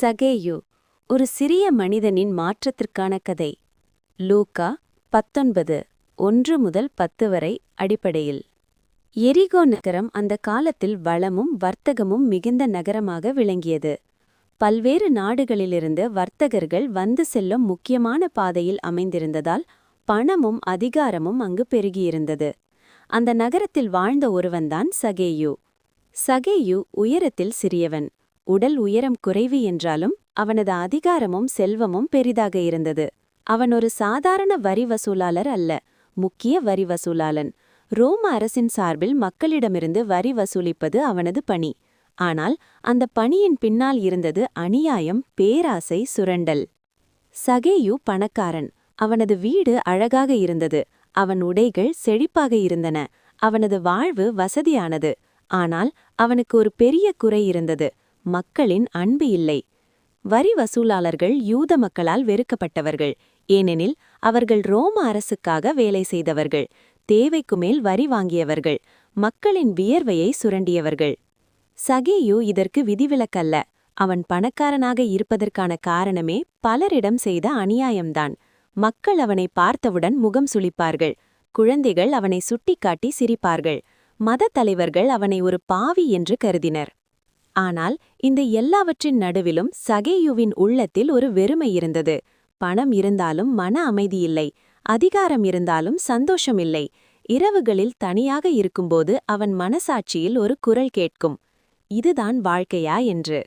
சகேயு ஒரு சிறிய மனிதனின் மாற்றத்திற்கான கதை. லூக்கா பத்தொன்பது ஒன்று முதல் பத்து வரை அடிப்படையில். எரிகோ நகரம் அந்த காலத்தில் வளமும் வர்த்தகமும் மிகுந்த நகரமாக விளங்கியது. பல்வேறு நாடுகளிலிருந்து வர்த்தகர்கள் வந்து செல்லும் முக்கியமான பாதையில் அமைந்திருந்ததால் பணமும் அதிகாரமும் அங்கு பெருகியிருந்தது. அந்த நகரத்தில் வாழ்ந்த ஒருவன்தான் சகேயு. சகேயு உயரத்தில் சிறியவன். உடல் உயரம் குறைவு என்றாலும் அவனது அதிகாரமும் செல்வமும் பெரிதாக இருந்தது. அவன் ஒரு சாதாரண வரி வசூலாளர் அல்ல முக்கிய வரி வசூலாளன். ரோம அரசின் சார்பில் மக்களிடமிருந்து வரி வசூலிப்பது அவனது பணி. ஆனால் அந்த பணியின் பின்னால் இருந்தது அநியாயம் பேராசை சுரண்டல். சகேயு பணக்காரன். அவனது வீடு அழகாக இருந்தது. அவன் உடைகள் செழிப்பாக இருந்தன. அவனது வாழ்வு வசதியானது. ஆனால் அவனுக்கு ஒரு பெரிய குறை இருந்தது. மக்களின் அன்பு இல்லை. வரி வசூலாளர்கள் யூத மக்களால் வெறுக்கப்பட்டவர்கள். ஏனெனில் அவர்கள் ரோம அரசுக்காக வேலை செய்தவர்கள். தேவைக்கு மேல் வரி வாங்கியவர்கள். மக்களின் வியர்வையை சுரண்டியவர்கள். சகேயு இதற்கு விதிவிலக்கல்ல. அவன் பணக்காரனாக இருப்பதற்கான காரணமே பலரிடம் செய்த அநியாயம்தான். மக்கள் அவனை பார்த்தவுடன் முகம் சுளிப்பார்கள். குழந்தைகள் அவனை சுட்டிக்காட்டி சிரிப்பார்கள். மத தலைவர்கள் அவனை ஒரு பாவி என்று கருதினர். ஆனால் இந்த எல்லாவற்றின் நடுவிலும் சகேயுவின் உள்ளத்தில் ஒரு வெறுமை இருந்தது. பணம் இருந்தாலும் மன அமைதியில்லை அதிகாரம் இருந்தாலும் சந்தோஷமில்லை இரவுகளில் தனியாக இருக்கும்போது அவன் மனசாட்சியில் ஒரு குரல் கேட்கும். இதுதான் வாழ்க்கையா? என்று.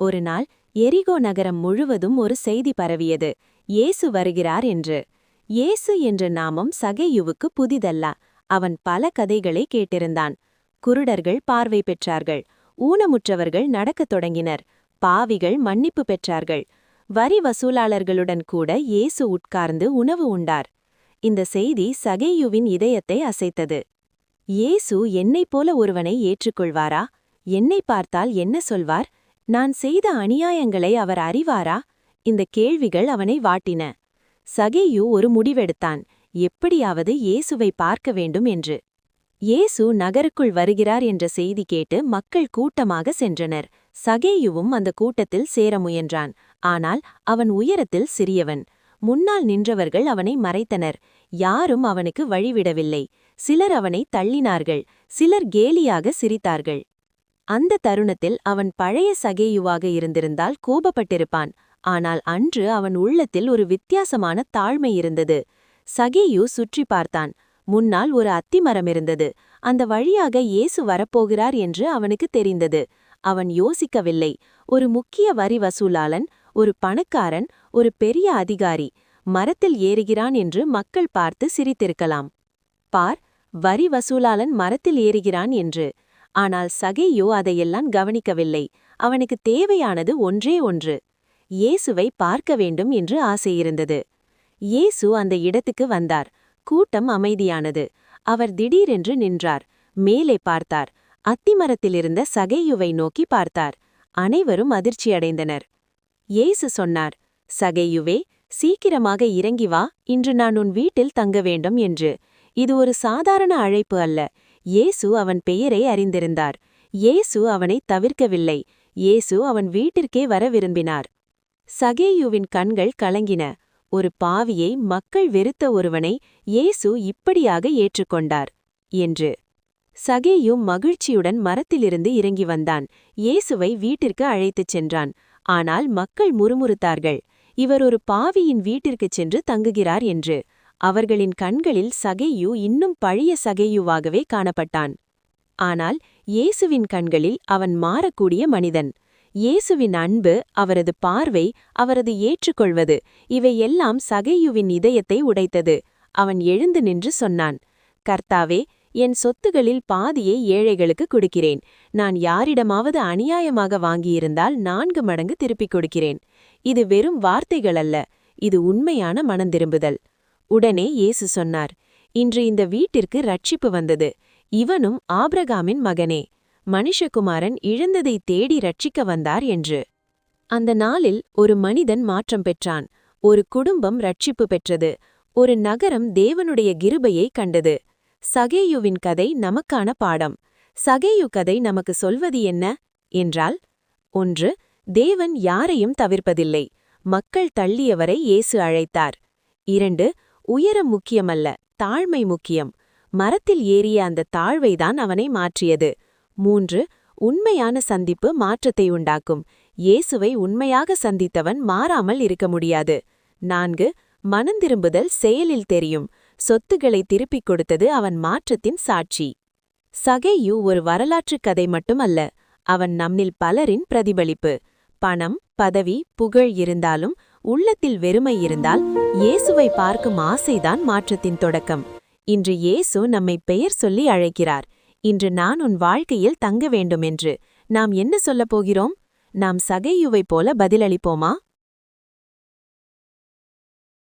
ஒரு நாள் எரிகோ நகரம் முழுவதும் ஒரு செய்தி பரவியது. இயேசு வருகிறார் என்று. இயேசு என்ற நாமம் சகேயுவுக்கு புதிதல்ல. அவன் பல கதைகளை கேட்டிருந்தான். குருடர்கள் பார்வை பெற்றார்கள். ஊனமுற்றவர்கள் நடக்கத் தொடங்கினர். பாவிகள் மன்னிப்பு பெற்றார்கள். வரி வசூலாளர்களுடன் கூட இயேசு உட்கார்ந்து உணவு உண்டார். இந்த செய்தி சகேயுவின் இதயத்தை அசைத்தது. இயேசு என்னைப் போல ஒருவனை ஏற்றுக்கொள்வாரா? என்னை பார்த்தால் என்ன சொல்வார்? நான் செய்த அநியாயங்களை அவர் அறிவாரா? இந்த கேள்விகள் அவனை வாட்டின. சகேயு ஒரு முடிவெடுத்தான். எப்படியாவது இயேசுவை பார்க்க வேண்டும் என்று. இயேசு நகருக்குள் வருகிறார் என்ற செய்தி கேட்டு மக்கள் கூட்டமாக சென்றனர். சகேயுவும் அந்த கூட்டத்தில் சேர முயன்றான். ஆனால் அவன் உயரத்தில் சிறியவன். முன்னால் நின்றவர்கள் அவனை மறைத்தனர். யாரும் அவனுக்கு வழிவிடவில்லை. சிலர் அவனை தள்ளினார்கள். சிலர் கேலியாக சிரித்தார்கள். அந்த தருணத்தில் அவன் பழைய சகேயுவாக இருந்திருந்தால் கோபப்பட்டிருப்பான். ஆனால் அன்று அவன் உள்ளத்தில் ஒரு வித்தியாசமான தாழ்மை இருந்தது. சகேயு சுற்றி பார்த்தான். முன்னால் ஒரு அத்திமரம் இருந்தது. அந்த வழியாக இயேசு வரப்போகிறார் என்று அவனுக்கு தெரிந்தது. அவன் யோசிக்கவில்லை. ஒரு முக்கிய வரி வசூலாளன் ஒரு பணக்காரன் ஒரு பெரிய அதிகாரி மரத்தில் ஏறுகிறான் என்று மக்கள் பார்த்து சிரித்திருக்கலாம். பார் வரி வசூலாளன் மரத்தில் ஏறுகிறான் என்று. ஆனால் சகையோ அதையெல்லாம் கவனிக்கவில்லை. அவனுக்கு தேவையானது ஒன்றே ஒன்று. இயேசுவை பார்க்க வேண்டும் என்று ஆசையிருந்தது. இயேசு அந்த இடத்துக்கு வந்தார். கூட்டம் அமைதியானது. அவர் திடீரென்று நின்றார். மேலே பார்த்தார். அத்திமரத்திலிருந்த சகையுவை நோக்கி பார்த்தார். அனைவரும் அதிர்ச்சியடைந்தனர். ஏசு சொன்னார் சகையுவே சீக்கிரமாக இறங்கி வா. இன்று நான் உன் வீட்டில் தங்க வேண்டும் என்று. இது ஒரு சாதாரண அழைப்பு அல்ல. இயேசு அவன் பெயரை அறிந்திருந்தார். இயேசு அவனை தவிர்க்கவில்லை. இயேசு அவன் வீட்டிற்கே வர விரும்பினார் சகேயுவின் கண்கள் கலங்கின. ஒரு பாவியை மக்கள் வெறுத்த ஒருவனை இயேசு இப்படியாக ஏற்றுக்கொண்டார் என்று. சகேயும் மகிழ்ச்சியுடன் மரத்திலிருந்து இறங்கி வந்தான். இயேசுவை வீட்டிற்கு அழைத்துச் சென்றான். ஆனால் மக்கள் முறுமுறுத்தார்கள். இவர் ஒரு பாவியின் வீட்டிற்குச் சென்று தங்குகிறார் என்று. அவர்களின் கண்களில் சகேயு இன்னும் பழைய சகேயுவாகவே காணப்பட்டான். ஆனால் இயேசுவின் கண்களில் அவன் மாறக்கூடிய மனிதன். இயேசுவின் அன்பு அவரது பார்வை அவரது ஏற்றுக்கொள்வது இவையெல்லாம் சகையுவின் இதயத்தை உடைத்தது. அவன் எழுந்து நின்று சொன்னான் கர்த்தாவே என் சொத்துகளில் பாதியை ஏழைகளுக்கு கொடுக்கிறேன். நான் யாரிடமாவது அநியாயமாக வாங்கியிருந்தால் நான்கு மடங்கு திருப்பிக் கொடுக்கிறேன். இது வெறும் வார்த்தைகள் அல்ல இது உண்மையான மனந்திரும்புதல். உடனே இயேசு சொன்னார் இன்று இந்த வீட்டிற்கு ரட்சிப்பு வந்தது. இவனும் ஆப்ரகாமின் மகனே. மனுஷகுமாரன் இழந்ததை தேடி ரட்சிக்க வந்தார் என்று. அந்த நாளில் ஒரு மனிதன் மாற்றம் பெற்றான். ஒரு குடும்பம் ரட்சிப்பு பெற்றது. ஒரு நகரம் தேவனுடைய கிருபையை கண்டது. சகேயுவின் கதை நமக்கான பாடம். சகேயு கதை நமக்கு சொல்வது என்ன? என்றால் ஒன்று தேவன் யாரையும் தவிர்ப்பதில்லை. மக்கள் தள்ளியவரை இயேசு அழைத்தார். இரண்டு உயரம் முக்கியமல்ல தாழ்மை முக்கியம். மரத்தில் ஏறிய அந்த தாழ்வைதான் அவனை மாற்றியது. மூன்று உண்மையான சந்திப்பு மாற்றத்தை உண்டாக்கும். இயேசுவை உண்மையாக சந்தித்தவன் மாறாமல் இருக்க முடியாது. நான்கு மனந்திரும்புதல் செயலில் தெரியும். சொத்துக்களை திருப்பிக் கொடுத்தது அவன் மாற்றத்தின் சாட்சி. சகையு ஒரு வரலாற்றுக் கதை மட்டுமல்ல அவன் நம்மில் பலரின் பிரதிபலிப்பு. பணம் பதவி புகழ் இருந்தாலும் உள்ளத்தில் வெறுமை இருந்தால் இயேசுவை பார்க்கும் ஆசைதான் மாற்றத்தின் தொடக்கம். இன்று இயேசு நம்மை பெயர் சொல்லி அழைக்கிறார். இன்று நான் உன் வாழ்க்கையில் தங்க வேண்டும் என்று நாம் என்ன சொல்லப் போகிறோம்? நாம் சகையுவைப் போல பதிலளிப்போமா?